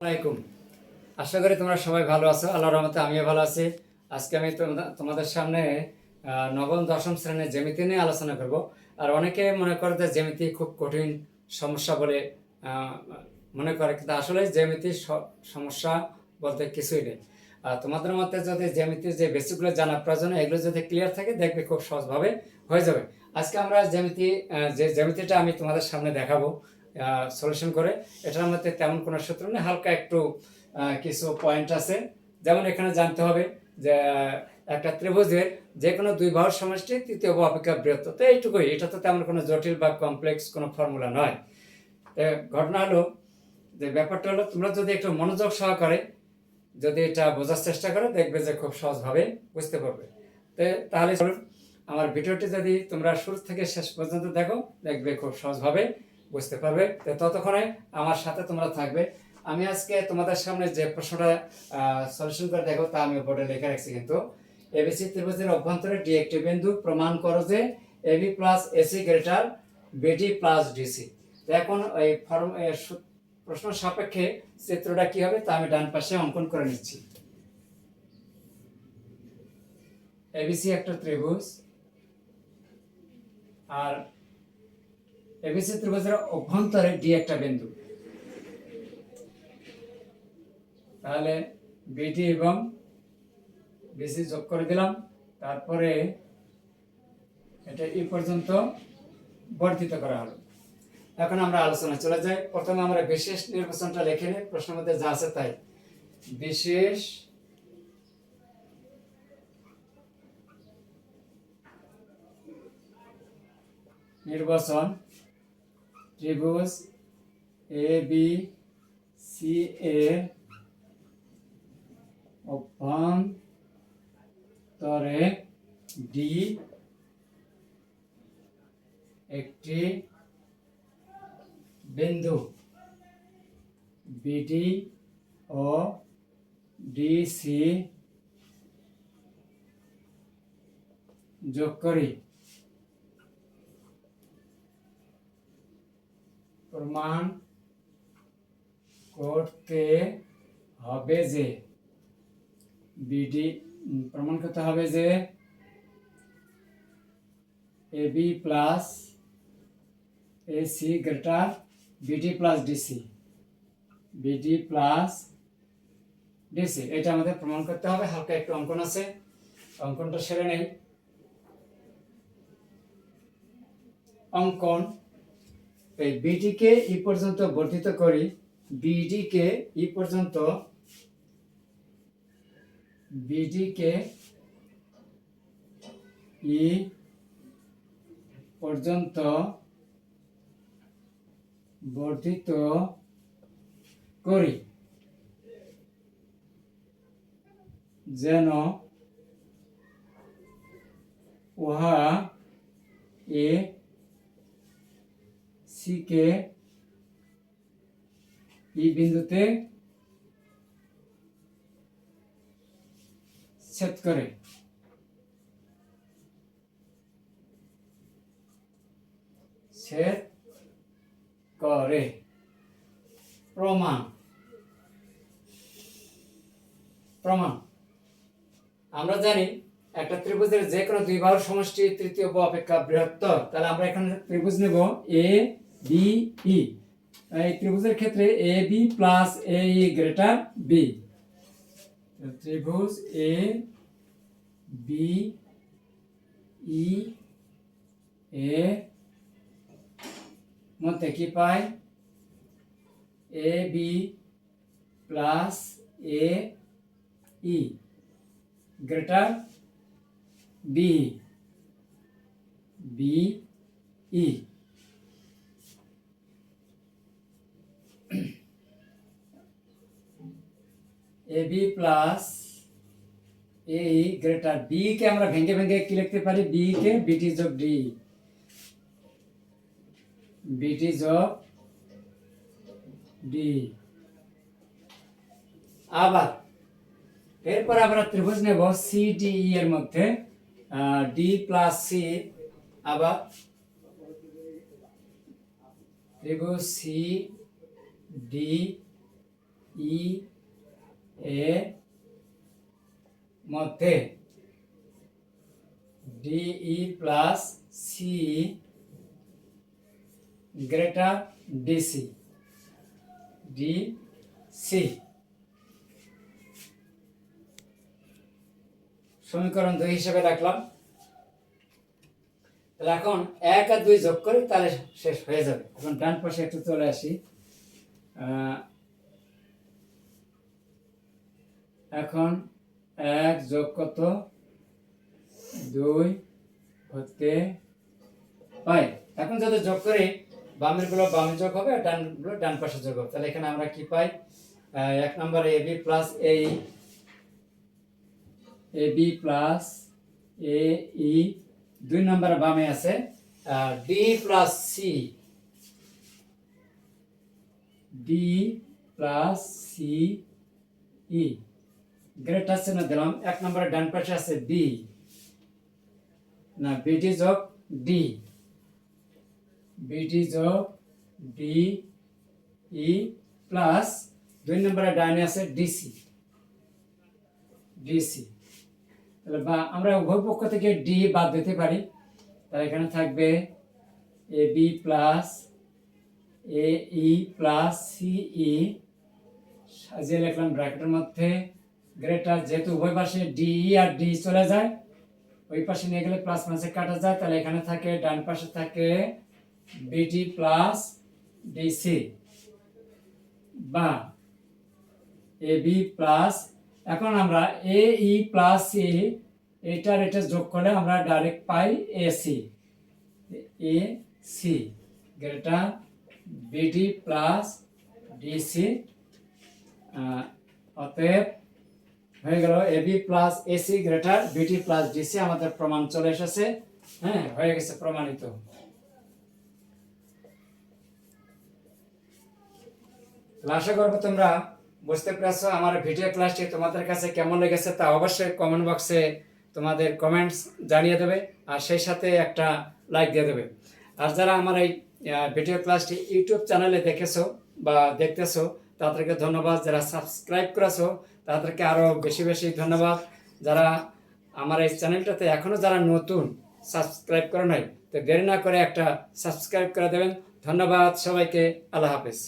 আসসালামাইকুম আশা করি তোমরা সবাই ভালো আছো। আল্লাহর রহমতে আমিও ভালো আছি। আজকে আমি তোমাদের সামনে নবম, দশম শ্রেণির জ্যামিতি নিয়ে আলোচনা করব। আর অনেকে মনে করে যে জ্যামিতি খুব কঠিন সমস্যা বলে মনে করে, কিন্তু আসলে জ্যামিতির সমস্যা বলতে কিছুই নেই। আর তোমাদের মধ্যে যদি জ্যামিতির যে বেসিকগুলো জানা প্রয়োজন, এগুলো যদি ক্লিয়ার থাকে, দেখবে খুব সহজভাবে হয়ে যাবে। আজকে আমরা জ্যামিতি যে জ্যামিতিটা আমি তোমাদের সামনে দেখাবো সলিউশন করে। এটার মধ্যে তেমন কোনো সূত্র নেই, হালকা একটু কিছু পয়েন্ট আছে। যেমন এখানে জানতে হবে যে একটা ত্রিভুজের যে কোনো দুই বাহুর সমষ্টি তৃতীয় বাহু অপেক্ষা বৃহত্তর তো এইটুকুই, এটা তো তেমন কোনো জটিল বা কমপ্লেক্স কোনো ফর্মুলা নয়। ঘটনা হলো যে, ব্যাপারটা হলো, তোমরা যদি একটু মনোযোগ সহকারে যদি এটা বোঝার চেষ্টা করো, দেখবে যে খুব সহজভাবে বুঝতে পারবে। তাহলে আমার ভিডিওটি যদি তোমরা শুরু থেকে শেষ পর্যন্ত দেখো, দেখবে খুব সহজভাবে বুঝতে পারবে? তো ততক্ষণে আমার সাথে তোমরা থাকবে। আমি আজকে তোমাদের সামনে যে প্রশ্নটা সলিউশন করে দেখো, তা আমি বোর্ডে লিখে রাখছি কিন্তু। এবিসি ত্রিভুজের অভ্যন্তরে ডি একটি বিন্দু প্রমাণ করো যে AB plus AC greater BD plus DC তো এখন এই ফর্ম প্রশ্ন সাপেক্ষে চিত্রটা কি হবে, তা আমি ডান পাশে অঙ্কন করে নিচ্ছি। এবিসি একটা ত্রিভুজ, আর এবিসি ত্রিভুজের অভ্যন্তরে ডি একটা বিন্দু। তাহলে বিডি এবং বিসি যোগ করে দিলাম। তারপরে এটা এই পর্যন্ত বর্ধিত করা হলো। এখন আমরা আলোচনা চলে যাই। প্রথমে আমরা বিশেষ নির্বাচনটা লিখে নিই। প্রশ্নের মধ্যে যা আছে তাই। বিশেষ নির্বাচন ত্রিভুজ এ বি সি এর অভ্যন্তরে ডি একটি বিন্দু বিডি ও ডিসি যোগ করি। প্রমাণ করতে হবে যে বিডি প্রমাণ করতে হবে যে AB plus AC greater BD plus DC BD plus DC এটা আমাদের প্রমাণ করতে হবে। হালকা একটু অঙ্কন আছে। অঙ্কনটা সেরে নেই। অঙ্কন এই বিডিকে ই পর্যন্ত বর্ধিত করি বিডিকে ই পর্যন্ত বিডিকে ই পর্যন্ত বর্ধিত করি। যেন উহা এ সিকে ই বিন্দুতে ছেদ করে। ছেদ করে। প্রমাণ। প্রমাণ। আমরা জানি একটা ত্রিভুজের যে কোনো দুই বাহুর সমষ্টি তৃতীয় অপেক্ষা বৃহত্তর। তাহলে আমরা এখানে ত্রিভুজ নেব এ বি ই এই ত্রিভুজের ক্ষেত্রে A B plus A E greater B ত্রিভুজ এ বি ই এ মধ্যে কি পাই A B plus A E greater B B E A B plus A greater B কে আমরা ভেঙে ভেঙে কি লিখতে পারি? বি কে বিটি যোগ ডি বিটি যোগ ডি আবার এরপর আমরা ত্রিভুজ নেব সি ডি ই এর মধ্যে। ডি প্লাস সি আবার ত্রিভুজ সি ডি ই এ মধ্যে DE plus C greater DC DC. সমীকরণ দুই হিসেবে রাখলাম। তাহলে এখন এক আর দুই যোগ করি, তাহলে শেষ হয়ে যাবে। এখন ডান পাশে একটু চলে আসি। এখন এক যোগ কত? দুই হতে পাই। এখন যদি যোগ করি, বামেরগুলো বামে যোগ হবে ডানগুলো ডান পাশে যোগ হবে। তাহলে এখানে আমরা কি পাই? এক নম্বর এ বি প্লাস এই এ বি প্লাস এ ই। দুই নম্বর বামে আছে। D plus C. D plus C E. Greater চিহ্ন দিলাম? এক নম্বরে ডান পাশে আছে বি না বিটি যোগ ডি বিটি যোগ ডি ই প্লাস দুই নম্বরে ডাইনে আছে ডিসি ডিসি তাহলে বা, আমরা উভয় পক্ষ থেকে ডি বাদ দিতে পারি। তাহলে এখানে থাকবে A B plus A E plus C E সাজিয়ে লিখলাম ব্র্যাকেটের মধ্যে। গ্রেটার যেহেতু উভয় পাশে ডি আর ডি চলে যায়, ওই পাশে নিয়ে গেলে প্লাস মাসে কাটা যায়, তাহলে এখানে থাকে, ডান পাশে থাকে বিটি প্লাস ডিসি বা এ বি প্লাস এখন আমরা এ ই প্লাস সি এটার এটা যোগ করলে আমরা direct pi A C A C greater BD plus DC অতএব হয়ে গেল A B plus AC greater BD plus DC আমাদের প্রমাণ চলে এসেছে। হ্যাঁ হয়ে গেছে প্রমাণিত। আশা করব তোমরা বুঝতে পেরেছ আমার ভিডিও ক্লাসটি তোমাদের কাছে কেমন লেগেছে তা অবশ্যই কমেন্ট বক্সে তোমাদের কমেন্টস জানিয়ে দেবে আর সেই সাথে একটা লাইক দিয়ে দেবে। আর যারা আমার এই ভিডিও ক্লাসটি ইউটিউব চ্যানেলে দেখেছ বা দেখতেছো তাদেরকে ধন্যবাদ যারা সাবস্ক্রাইব করেছ, তাদেরকে আরও বেশি বেশি ধন্যবাদ। যারা আমার এই চ্যানেলটাতে এখনও যারা নতুন সাবস্ক্রাইব করে নাই, তো দেরি না করে একটা সাবস্ক্রাইব করে দেবেন। ধন্যবাদ সবাইকে, আল্লাহ হাফেজ।